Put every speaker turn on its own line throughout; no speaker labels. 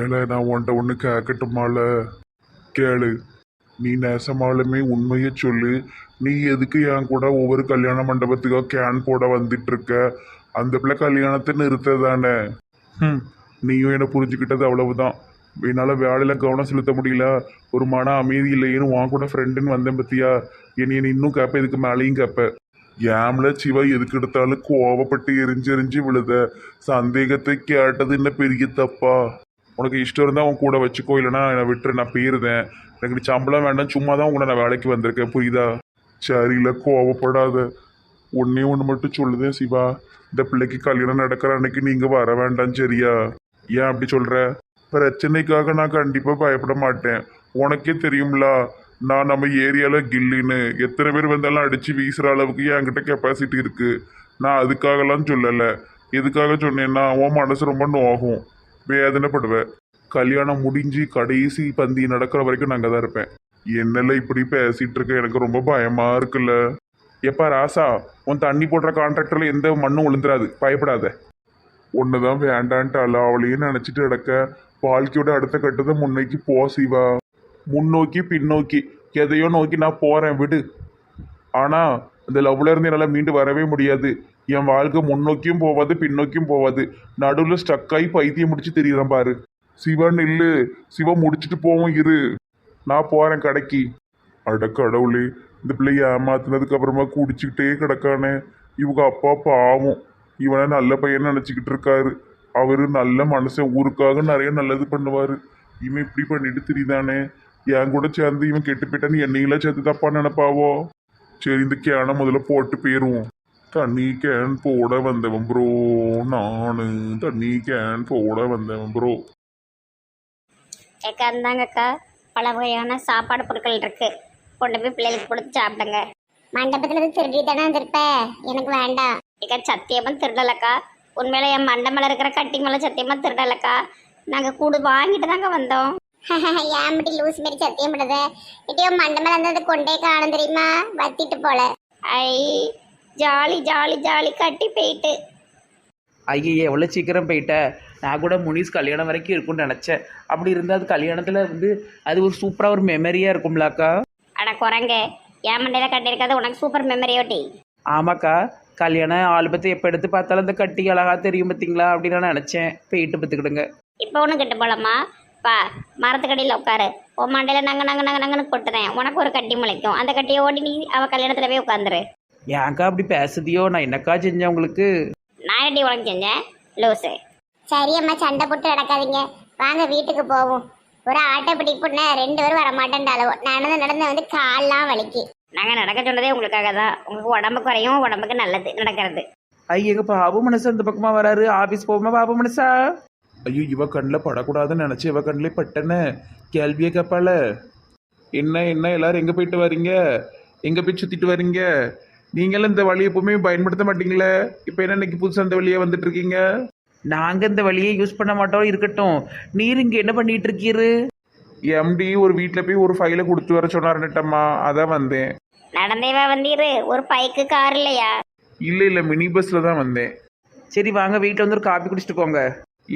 ஏழை நான் உன்ட்ட ஒன்று கேட்கட்டுமால கேளு நீ நேசமாலுமே உண்மையை சொல்லு. நீ எதுக்கு என் கூட ஒவ்வொரு கல்யாண மண்டபத்துக்காக கேன் போட வந்துட்டு இருக்க அந்த பிள்ளை கல்யாணத்தை நிறுத்த தானே ம் நீயும் என்னை புரிஞ்சுக்கிட்டது அவ்வளவுதான். என்னால் வேலையில் கவனம் செலுத்த முடியல. ஒரு மன அமைதி இல்லையேன்னு உன் கூட ஃப்ரெண்டுன்னு வந்தேன் பத்தியா? என்னை இன்னும் கேட்ப இதுக்கு மேலேயும் கேட்ப ஏம்ல சிவா எதுக்கு எடுத்தாலும் கோவப்பட்டு எரிஞ்சு எரிஞ்சு விழுத? சந்தேகத்தை கேட்டது என்ன பெரிய தப்பா? உனக்கு இஷ்டம் இருந்தால் உன் கூட வச்சுக்கோ இல்லைன்னா நான் விட்டுரு நான் போயிருந்தேன். எனக்கு நீ சம்பளம் வேண்டாம் சும்மா தான் உங்களை நான் வேலைக்கு வந்திருக்கேன் புரியுதா? சரியில்ல கோவப்படாத. ஒன்னே ஒன்று மட்டும் சொல்லுதேன் சிவா. இந்த பிள்ளைக்கு கல்யாணம் நடக்கிற அன்னைக்கு நீங்கள் வர வேண்டாம் சரியா? ஏன் அப்படி சொல்கிற பிரச்சனைக்காக நான் கண்டிப்பாக பயப்பட மாட்டேன். உனக்கே தெரியும்ல நான் நம்ம ஏரியாவில் கில்லின்னு எத்தனை பேர் வந்தாலும் அடித்து வீசுகிற அளவுக்கு என்கிட்ட கெப்பாசிட்டி இருக்குது நான் அதுக்காகலாம் சொல்லலை. எதுக்காக சொன்னேன்னா உன் மனசு ரொம்ப நோகும். வேதனைப்படுவேன் கல்யாணம் முடிஞ்சு கடைசி பந்தி நடக்கிற வரைக்கும் நாங்கள் தான் இருப்பேன். என்னெல்லாம் இப்படி பேசிட்டு இருக்க? எனக்கு ரொம்ப பயமா இருக்குல்ல. எப்பா ராசா உன் தண்ணி போடுற கான்ட்ராக்டர்ல எந்த மண்ணும் விழுந்துராது. பயப்படாத. ஒண்ணுதான் வேண்டான்ட்டால அவளையும் நினைச்சிட்டு கிடக்க. வாழ்க்கையோட அடுத்த கட்டத்தை முன்னோக்கி போ சிவா. முன்னோக்கி பின்னோக்கி. எதையோ நோக்கி நான் போறேன் விடு. ஆனா இந்த லவ்ல இருந்து என்னால் மீண்டு வரவே முடியாது. என் வாழ்க்கை முன்னோக்கியும் போவாது பின்னோக்கியும் போவாது. நடுவில் ஸ்டக்காகி பைத்தியம் முடிச்சு தெரியுதான் பாரு. சிவன் இல்லு சிவன் முடிச்சிட்டு போவோம் இரு. நான் போகிறேன் கடைக்கு. அட கடவுளே இந்த பிள்ளைய ஏமாத்தினதுக்கு அப்புறமா குடிச்சுக்கிட்டே கிடக்கானே. இவங்க அப்பா பாவம். இவனை நல்ல பையன் நினச்சிக்கிட்டு இருக்காரு. அவர் நல்ல மனுஷன். ஊருக்காக நிறைய நல்லது பண்ணுவார். இவன் இப்படி பண்ணிட்டு தெரியுதானே? என் கூட சேர்ந்து இவன் கெட்டு போயிட்டான்னு என்னையெல்லாம் சேர்த்து தப்பா நினைப்பாவோ? சரி இந்த கேனை முதல்ல போட்டு போயிருவோம் தண்ணி கேன் போட வந்தவன் ப்ரோ நானு தண்ணி கேன் போட வந்தவன் ப்ரோ
ஏக்கா இருந்தாங்கக்கா பல வகையான சாப்பாடு பொருட்கள் இருக்கு கொண்டு போய் பிள்ளைகளுக்கு கொடுத்து சாப்பிடுங்க
மண்டபத்துல இருந்து திருடி தானே வந்திருப்ப எனக்கு வேண்டாம்
ஏக்கா சத்தியமா திருடலக்கா உண்மையில என் மண்டை மேல இருக்கிற கட்டி மேல சத்தியமா திருடலக்கா நாங்க கூடு வாங்கிட்டு தாங்க வந்தோம்
ஏன் லூஸ் மாரி சத்தியம் பண்ணுத? இட்டியோ மண்டபம் இருந்தது கொண்டே காணும் தெரியுமா? வத்திட்டு போல.
ஐ ஜாலி ஜாலி ஜாலி கட்டி போயிட்டு.
ஐயே எவ்வளோ சீக்கிரம் போயிட்ட? நான் கூட முனிஸ் கல்யாணம் வரைக்கும் இருக்கும்னு நினச்சேன். அப்படி இருந்தால் அது கல்யாணத்தில் வந்து அது ஒரு சூப்பராக ஒரு மெமரியாக இருக்கும்லாக்கா?
அட குரங்க என் மண்டையில கட்டியிருக்காது உனக்கு சூப்பர் மெமரியோட்டி
ஆமாக்கா கல்யாண ஆல்பத்தை எப்போ எடுத்து பார்த்தாலும் அந்த கட்டி அழகாக தெரியும் பார்த்தீங்களா அப்படின்னு நான் நினச்சேன். போயிட்டு பார்த்துக்கிடுங்க.
இப்போ ஒன்றும் கிட்ட போலாமா பா மரத்துக்கடியில் உட்காரு. உன் மண்டையில நாங்க நாங்க நாங்க நாங்கன்னு கொட்டுறேன். உனக்கு ஒரு கட்டி முளைக்கும். அந்த கட்டியை ஓடி நீ அவ கல்யாணத்துல போய் உட்காந்துரு.
ஏன்க்கா அப்படி பேசுதியோ? நான் என்னக்கா செஞ்சேன் உங்களுக்கு?
நான் எப்படி உனக்கு செஞ்சேன்? லூசு.
சரி அம்மா சண்டை போட்டு நடக்காதீங்க. வாங்க வீட்டுக்கு போவோம். ஒரு ஆட்டை பிடிப்புன்னு ரெண்டு பேரும் வர மாட்டேன்டாலவோ நடந்து நடந்து வந்து கால்லாம் வலிக்கு.
நாங்கள் நடக்க சொன்னதே உங்களுக்காக தான். உங்களுக்கு உடம்பு குறையும் உடம்புக்கு நல்லது நடக்கிறது.
ஐய பாபு மனசு அந்த பக்கமாக வராரு. ஆஃபீஸ் போகுமா பாபு மனசா
ஐயோ இவ கண்ணில் படக்கூடாதுன்னு நினச்சி இவ கண்ணிலே பட்டன. கேள்வியே கேட்பால என்ன என்ன எல்லாரும் எங்கே போயிட்டு வரீங்க? எங்கே போய் சுற்றிட்டு வரீங்க? நீங்களும் இந்த வழி எப்பவுமே பயன்படுத்த மாட்டீங்களே? இப்போ என்ன இன்னைக்கு புதுசாக இந்த வழியே வந்துட்டு இருக்கீங்க
நாங்கள் இந்த வழியை யூஸ் பண்ண மாட்டோம் இருக்கட்டும். நீர் இங்கே என்ன பண்ணிட்டு இருக்கீரு?
எம்டி ஒரு வீட்டில் போய் ஒரு ஃபைலை கொடுத்து வர சொன்னார் நட்டம்மா அதான் வந்தேன்.
நடந்தேவா வந்தீரு? ஒரு பைக்கு கார் இல்லையா?
இல்லை இல்லை மினி பஸ்ஸில் தான் வந்தேன்.
சரி வாங்க வீட்டில் வந்து ஒரு காப்பி குடிச்சிட்டு போங்க.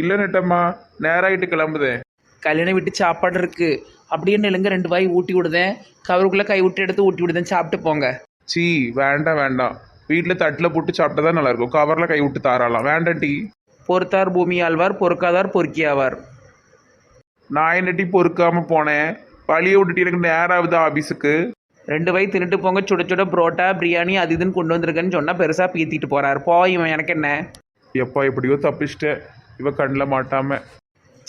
இல்லை நட்டம்மா நேராயிட்டு கிளம்புதேன்
கல்யாணம் வீட்டு சாப்பாடு இருக்கு. அப்படியே நிலுங்க ரெண்டு வாய் ஊட்டி விடுதேன். கவருக்குள்ளே கை விட்டு எடுத்து ஊட்டி விடுதேன். சாப்பிட்டு போங்க.
சீ வேண்டாம் வேண்டாம். வீட்டில் தட்டில் போட்டு சாப்பிட்டா தான் நல்லாயிருக்கும். கவரில் கை விட்டு தாராளாம். வேண்டாம் டீ.
பொறுத்தார் பூமி ஆழ்வார் பொறுக்காதார் பொறுக்கியாவார்
நான் என்ன டீ பொறுக்காம போனேன்? வழியை விட்டுட்டு எனக்கு நேரம் ஆகுது ஆஃபீஸுக்கு
ரெண்டு வாய் தின்னுட்டு போங்க. சுட சுட புரோட்டா பிரியாணி அது இதுன்னு கொண்டு வந்திருக்கேன்னு சொன்னால் பெருசாக பீத்திட்டு போறார். போய் இவன் எனக்கு என்ன?
எப்பா எப்படியோ தப்பிச்சிட்டேன். இவ கண்ணில் மாட்டாம.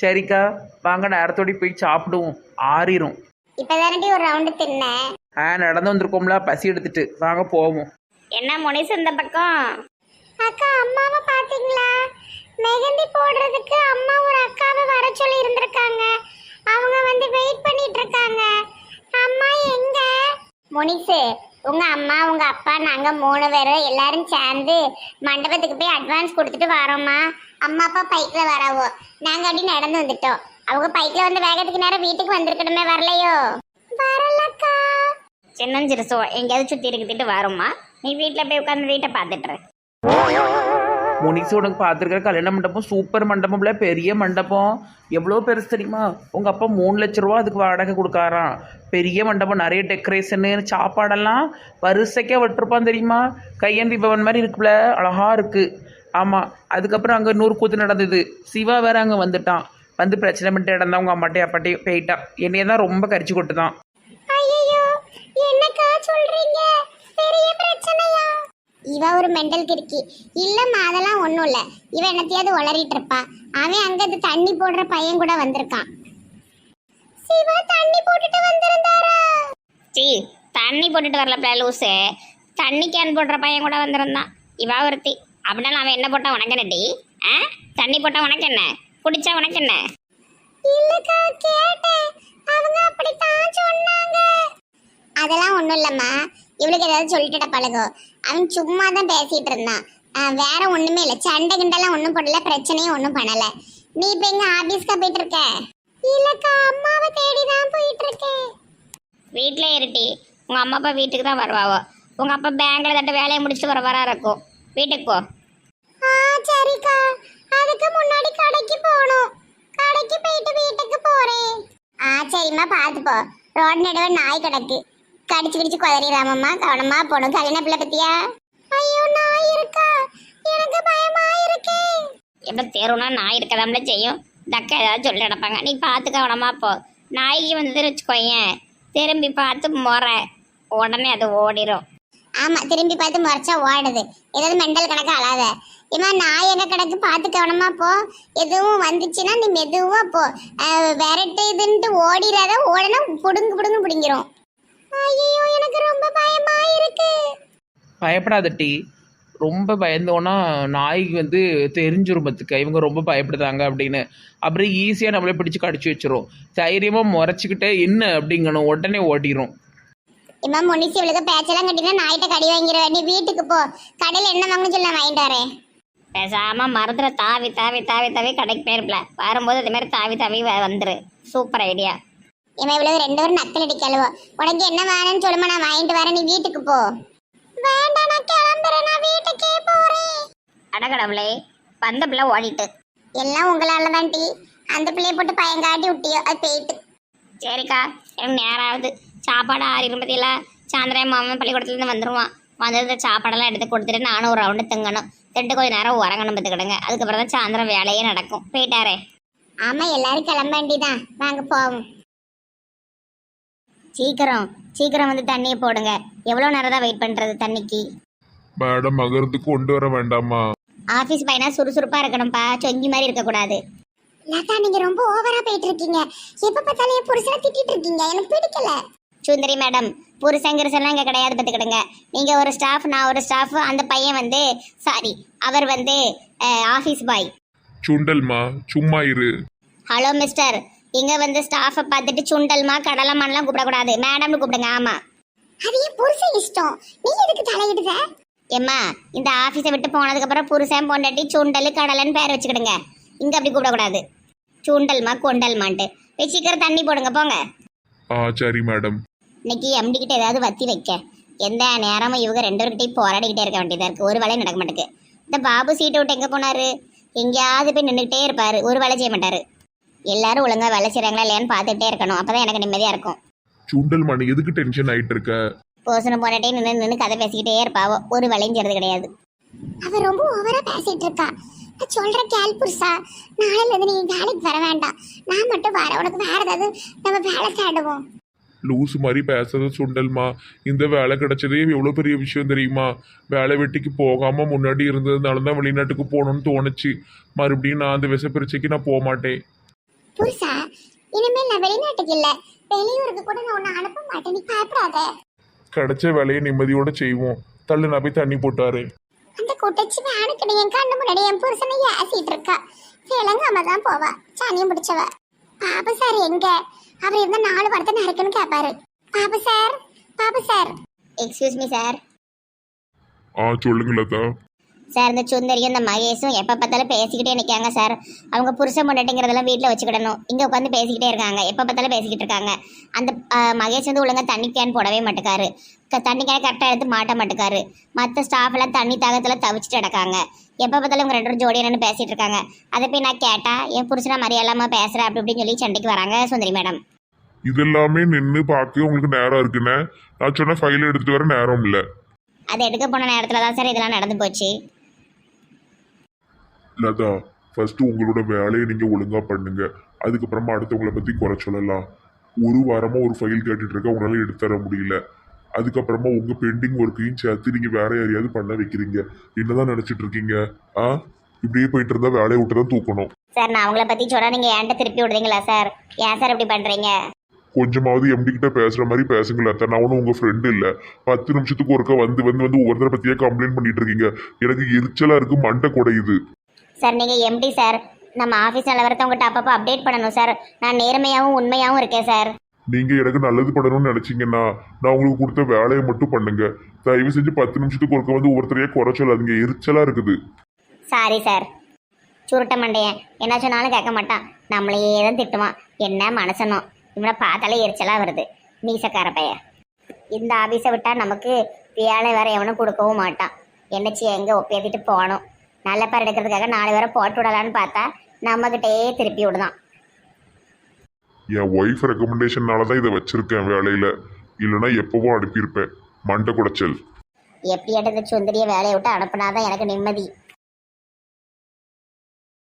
சரிக்கா வாங்க நேரத்தோடி போய் சாப்பிடுவோம். ஆறிரும்.
இப்பதானடி ஒரு ரவுண்டு தின்னேன்
ஆ நடந்து வந்திருக்கோம்ல பசி எடுத்துட்டு. வாங்க போவோம்.
என்ன முனிசு இந்த பக்கம்?
அக்கா அம்மாவை பாத்தீங்களா? மெஹந்தி போடுறதுக்கு அம்மா ஒரு அக்காவை வர சொல்லி இருந்திருக்காங்க. அவங்க வந்து வெயிட் பண்ணிட்டு இருக்காங்க. அம்மா எங்க? முனிசு உங்க அம்மா உங்க அப்பா நாங்க மூணு பேரும் எல்லாரும் சேர்ந்து மண்டபத்துக்கு போய் அட்வான்ஸ் கொடுத்துட்டு வரோம்மா. அம்மா அப்பா பைக்ல வரவோ. நாங்க அப்படி நடந்து வந்துட்டோம். அவங்க பைக்ல வந்து வேகத்துக்கு நேரம் வீட்டுக்கு வந்திருக்கணுமே வரலையோ? வரலக்கா.
சின்னஞ்சிருசோ எங்கேயாவது சுத்தி இருக்குத்திட்டு வரும்மா. நீ வீட்டுல போய் உட்காந்து வீட்டை பார்த்துட்டு
முனிசு உனக்கு பார்த்துருக்குற கல்யாண மண்டபம் சூப்பர் மண்டபம்ல பெரிய மண்டபம். எவ்வளோ பெருசு தெரியுமா? உங்கள் அப்பா மூணு லட்ச ரூபா அதுக்கு வாடகை கொடுக்காராம். பெரிய மண்டபம் நிறைய டெக்கரேஷனு சாப்பாடெல்லாம் வரிசைக்காக விட்டுருப்பான் தெரியுமா? கையேந்தி பவன் மாதிரி இருக்குல்ல அழகாக இருக்குது ஆமாம் அதுக்கப்புறம் அங்கே நூறு கூத்து நடந்தது. சிவா வேற அங்கே வந்துட்டான். வந்து பிரச்சனை பண்ணிட்டு இடந்தான் உங்கள் அம்மாட்டையும் அப்பாட்டையும் போயிட்டான் என்னைய தான் ரொம்ப கரிச்சு கொட்டுதான்.
இவ ஒரு மெண்டல் கிறுக்கி. இல்லம்மா அதெல்லாம் ஒண்ணும் இல்ல. இவ என்னத்தையாவது உளறிட்டு இருப்பா. அவன் அங்க இந்த தண்ணி போடுற பையன் கூட வந்திருக்கான். சிவா தண்ணி போட்டுட்டு வந்திருந்தாரா?
சி தண்ணி போட்டுட்டு வரல லூஸு தண்ணி கேன் போடுற பையன் கூட வந்திருந்தான். இவா ஒருத்தி. அப்படின்னா அவன் என்ன போட்டான் உனக்கு என்னடி? ஆ? தண்ணி போட்டா உனக்கு என்ன? குடிச்சா உனக்கு என்ன?
இல்லக்கா கேட்டேன். அவங்க அப்படித்தான் சொன்னாங்க. அதெல்லாம் ஒண்ணும் இல்லம்மா. இவளுக்கு ஏதாவது சொல்லிட்டு பழகோ. அவன் சும்மா தான் பேசிட்டு இருந்தான். வேற ஒண்ணுமே இல்ல. சண்டை கிண்டெல்லாம் ஒண்ணும் போடல. பிரச்சனையும் ஒண்ணும் பண்ணல. நீ இப்ப எங்க ஆபீஸ்க்கா போயிட்டு இருக்க? இல்லக்கா அம்மாவை தேடி தான் போயிட்டு இருக்கேன்.
வீட்டிலே இருட்டி. உங்கள் அம்மா அப்பா வீட்டுக்கு தான் வருவாவோ. உங்கள் அப்பா பேங்க்கில் தட்ட வேலையை முடிச்சுட்டு வர வரா இருக்கும். வீட்டுக்கு போ.
ஆ சரிக்கா. அதுக்கு முன்னாடி கடைக்கு போகணும். கடைக்கு போயிட்டு வீட்டுக்கு போறேன். ஆ சரிம்மா பார்த்து போ ரோட் நடுவே நாய் கிடக்கு. கடிச்சு கடிச்சு குதறிடாமம்மா கவனமா போகணும் கல்யாண பிள்ளை பத்தியா? ஐயோ நாய் இருக்கா? எனக்கு பயமா இருக்கு.
எப்போ தெருவுனா நாய் இருக்கதாம்ல செய்யும். தக்கா ஏதாவது சொல்லி நடப்பாங்க. நீ பார்த்து கவனமா போ. நாய்க்கு வந்து வச்சுக்கோயேன் திரும்பி பார்த்து முறை. உடனே அது ஓடிரும்.
ஆமா திரும்பி பார்த்து முறைச்சா ஓடுது. ஏதாவது மெண்டல் கணக்கு அழாத. இம்மா நாய் எங்க கிடக்கு? பார்த்து கவனமா போ. எதுவும் வந்துச்சுன்னா நீ மெதுவா போ. விரட்டு இதுன்ட்டு ஓடிடாத ஓடனா புடுங்கு புடுங்கு பிடிங்கிரும். ஐயோ எனக்கு ரொம்ப பயமா இருக்கு.
பயப்படாத டி. ரொம்ப பயந்தோன்னா நாய்க்கு வந்து தெரிஞ்சிரும் பத்துக்க. இவங்க ரொம்ப பயப்படுதாங்க அப்படின்னு. அப்புறம் ஈஸியாக நம்மளே பிடிச்சு கடிச்சு வச்சிரும். தைரியமாக முறைச்சிக்கிட்டே என்ன அப்படிங்கணும். உடனே ஓட்டிரும்
இம்மா முனிசி இவளுக்கு பேச்செல்லாம் கட்டினா நாய்கிட்ட கடி வாங்கிடுவேன் நீ வீட்டுக்கு போ. கடையில் என்ன வாங்கணும்னு சொல்ல நான் வாங்கிட்டு வரேன்.
பேசாமல் மரத்தில் தாவி தாவி தாவி தாவி கடைக்கு போயிருப்பல. வரும்போது அதே மாதிரி தாவி தாவி வந்துரு. Super idea.
இவன் இவ்வளவு ரெண்டு பேரும் நக்கல் அடிக்கலுவோ. உனக்கு என்ன வேணும்னு சொல்லுமா நான் வாங்கிட்டு வரேன் நீ வீட்டுக்கு போ. வேண்டாம் நான் கிளம்புறேன் நான் வீட்டுக்கே போறேன்.
அடகடவுளே வந்த பிள்ளை ஓடிட்டு.
எல்லாம் உங்களால தான் டி. அந்த பிள்ளைய போட்டு பையன் காட்டி விட்டியோ அது போயிட்டு.
சரிக்கா எனக்கு நேரம் ஆகுது. சாப்பாடு ஆறிடும் பத்தியில சாயந்தரம் மாமன் பள்ளிக்கூடத்துலேருந்து வந்துடுவான் வந்து இந்த சாப்பாடெல்லாம் எடுத்து கொடுத்துட்டு நானும் ஒரு ரவுண்டு திங்கணும். திட்டு கொஞ்ச நேரம் உறங்கணும் பார்த்துக்கிடுங்க. அதுக்கப்புறம் தான் சாயந்தரம் வேலையே நடக்கும். போயிட்டாரே.
ஆமா எல்லாரும் கிளம்ப வேண்டிதான் வாங்க போவோம்.
சீக்கிரம் சீக்கிரம் வந்து தண்ணியை போடுங்க. எவ்வளோ நேரம் தான் வெயிட் பண்ணுறது தண்ணிக்கு?
மேடம் அகர்ந்துக்கு கொண்டு வர வேண்டாமா?
ஆஃபீஸ் பையனா சுறுசுறுப்பாக இருக்கணும்ப்பா சொங்கி மாதிரி இருக்கக்கூடாது.
லதா நீங்க ரொம்ப ஓவரா போயிட்டு இருக்கீங்க. எப்ப பார்த்தாலும் என் புருஷனை திட்டிட்டு இருக்கீங்க. எனக்கு பிடிக்கல.
சுந்தரி மேடம் புருஷன் கிருஷன்லாம் இங்கே கிடையாது பார்த்துக்கிடுங்க. நீங்கள் ஒரு ஸ்டாஃப் நான் ஒரு ஸ்டாஃப் அந்த பையன் வந்து சாரி அவர் வந்து ஆஃபீஸ் பாய்
சுண்டல்மா சும்மா இரு.
ஹலோ மிஸ்டர் இங்கே வந்து ஸ்டாஃபை பார்த்துட்டு சுண்டல்மா கடலமான்லாம் கூப்பிடக்கூடாது. மேடம்னு கூப்பிடுங்க ஆமாம்
அது என் புருஷன் இஷ்டம். நீ எதுக்கு தலையிடுத
ஏம்மா இந்த ஆஃபீஸை விட்டு போனதுக்கப்புறம் புருஷன் பொண்டாட்டி சுண்டல் கடலைன்னு பேர் வச்சுக்கிடுங்க. இங்கே அப்படி கூப்பிடக்கூடாது. சுண்டல்மா கொண்டல்மான்ட்டு. போய் சீக்கிரம் தண்ணி போடுங்க போங்க.
ஆ சரி மேடம்
இன்னைக்கு எம்டி கிட்ட ஏதாவது வத்தி வைக்க. எந்த நேரமும் இவங்க ரெண்டு பேர்கிட்டையும் போராடிக்கிட்டே இருக்க வேண்டியதா இருக்கு. ஒரு வேலையும் நடக்க மாட்டேங்குது. இந்த பாபு சீட்டை விட்டு எங்க போனாரு? எங்கேயாவது போய் நின்றுக்கிட்டே இருப்பாரு. ஒரு வேலை செய்ய மாட்டாரு. எல்லாரும் ஒழுங்கா வேலை செய்றாங்களா இல்லையான்னு பார்த்துட்டே இருக்கணும். அப்பதான் எனக்கு நிம்மதியா இருக்கும்.
சுண்டல் மணி எதுக்கு டென்ஷன் ஆயிட்டு இருக்க?
போசனை போராட்டே நின்று நின்று கதை பேசிக்கிட்டே இருப்பாவோ ஒரு வேலையும் செய்யறது கிடையாது.
அவ ரொம்ப ஓவரா பேசிட்டு இருக்கா. நான் சொல்றேன் கேள் புருஷா நாளையில இருந்து நீங்க வேலைக்கு வர வேண்டாம். நான் மட்டும் வரேன். உனக்கு வேற ஏதாவது நம்ம வேலை தேடுவோம்.
லூசு மாதிரி பேசுறது சுண்டல்மா. இந்த வேலை கிடைச்சதே எவ்வளோ பெரிய விஷயம் தெரியுமா? வேலை வெட்டிக்கு போகாம முன்னாடி இருந்ததுனால தான் வெளிநாட்டுக்கு போகணும்னு தோணுச்சு. மறுபடியும் நான் அந்த விச பரீட்சைக்கு நான் போக மாட்டேன்.
புருஷா இனிமேல் நான் வெளிநாட்டுக்கு இல்ல. வெளியூருக்கு கூட நான் உன்னை அனுப்ப மாட்டேன். நீ பயப்படாத.
கிடைச்ச வேலையை நிம்மதியோட செய்வோம். தள்ளு நான் போய் தண்ணி போட்டாரு.
அந்த குட்டச்சி வேணுக்கு என் கண்ணு முன்னாடி என் புருஷனை ஏசிட்டு இருக்கா. விளங்காம தான் போவா. சாணியம் பிடிச்சவ பாபு சார் எங்க? அவர் இருந்தா நாலு வாரத்தை நறுக்குன்னு கேட்பாரு Babu sir Babu sir
excuse me sir
ஆ சொல்லுங்க லதா.
சார் இந்த சுந்தரியும் இந்த மகேஷும் எப்போ பார்த்தாலும் பேசிக்கிட்டே நிற்காங்க சார். அவங்க புருஷன் பொண்டாட்டிங்கிறதெல்லாம் வீட்டில் வச்சுக்கிடணும். இங்கே உட்காந்து பேசிக்கிட்டே இருக்காங்க. எப்போ பார்த்தாலும் பேசிக்கிட்டு இருக்காங்க. அந்த மகேஷ் வந்து ஒழுங்கா தண்ணி கேன் போடவே மாட்டேக்காரு. க- தண்ணி கேன் கரெக்டாக எடுத்து மாட்ட மாட்டேக்காரு. மற்ற ஸ்டாஃப் எல்லாம் தண்ணி தாகத்தில் தவிச்சிட்டு கிடக்காங்க. எப்போ பார்த்தாலும் இவங்க ரெண்டு ஜோடி என்னன்னு பேசிட்டு இருக்காங்க. அதை போய் நான் கேட்டா என் புருஷனா மரியாதைமா பேசுகிறேன் அப்படி இப்படின்னு சொல்லி சண்டைக்கு வராங்க சுந்தரி மேடம்.
இதெல்லாமே நின்று பார்க்க உங்களுக்கு நேரம் இருக்குண்ணே நான் சொன்ன ஃபைல் எடுத்துட்டு வர நேரம் இல்லை.
அது எடுக்க போன நேரத்தில் தான் சார் இதெல்லாம் நடந்து போச்சு?
லதா ஃபர்ஸ்ட் உங்களோட வேலையை நீங்க ஒழுங்கா பண்ணுங்க. அதுக்கப்புறமா அடுத்தவங்கள பத்தி குறை சொல்லலாம். ஒரு வாரமா ஒரு ஃபைல் கேட்டுட்டு இருக்க உங்களால எடுத்து தர முடியல. அதுக்கப்புறமா உங்க பெண்டிங் ஒர்க்கையும் சேர்த்து நீங்க வேற யாரையாவது பண்ண வைக்கிறீங்க. என்னதான் நினைச்சிட்டு இருக்கீங்க? ஆ? இப்படியே போயிட்டு இருந்தா வேலையை விட்டு தான் தூக்கணும்.
சார் நான் அவங்கள பற்றி சொன்னால் நீங்கள் என்கிட்ட திருப்பி விடுறீங்களா சார்? ஏன் சார் இப்படி பண்ணுறீங்க
கொஞ்சமாவது எம்டி கிட்ட பேசுற மாதிரி பேசுங்களா அத்தை. நான் ஒன்றும் உங்க ஃப்ரெண்டு இல்ல. பத்து நிமிஷத்துக்கு ஒருக்கா வந்து வந்து வந்து ஒவ்வொருத்தரை பத்தியே கம்ப்ளைண்ட் பண்ணிட்டு இருக்கீங்க. எனக்கு எரிச்சலா இருக்கு மண்டை குடையுது
சார் நீங்கள் எம்டி சார். நம்ம ஆஃபீஸ் நிலவரத்தை உங்கள்கிட்ட அப்பப்போ அப்டேட் பண்ணணும் சார். நான் நேர்மையாகவும் உண்மையாகவும் இருக்கேன் சார்.
நீங்க எனக்கு நல்லது பண்ணணும்னு நினைச்சீங்கன்னா நான் உங்களுக்கு கொடுத்த வேலையை மட்டும் பண்ணுங்க. தயவு செஞ்சு பத்து நிமிஷத்துக்கு ஒருக்க வந்து ஒவ்வொருத்தரையே குறை சொல்லாதீங்க. எரிச்சலா இருக்குது.
சாரி சார் சுருட்ட மண்டையன். என்ன சொன்னாலும் கேட்க மாட்டான். நம்மளையே தான் திட்டுவான். என்ன மனசனோ. இவனை பார்த்தாலே எரிச்சலாக வருது. மீசக்கார பையன் இந்த ஆஃபீஸை விட்டால் நமக்கு வேலை வேற எவனும் கொடுக்கவும் மாட்டான். என்னச்சி எங்கே ஒப்பேத்திட்டு போகணும்? நல்ல பேர் எடுக்கிறதுக்காக நாலு பேரை போட்டு விடலான்னு பார்த்தா நம்மக்கிட்டே திருப்பி விடுதான்.
என் ஒய்ஃப் ரெக்கமெண்டேஷனால தான் இதை வச்சிருக்கேன் வேலையில. இல்லைன்னா எப்பவும் அனுப்பியிருப்பேன். மண்டை குடைச்சல்.
எப்படி எடுத்து சுந்தரிய வேலையை விட்டு அனுப்புனாதான் எனக்கு நிம்மதி.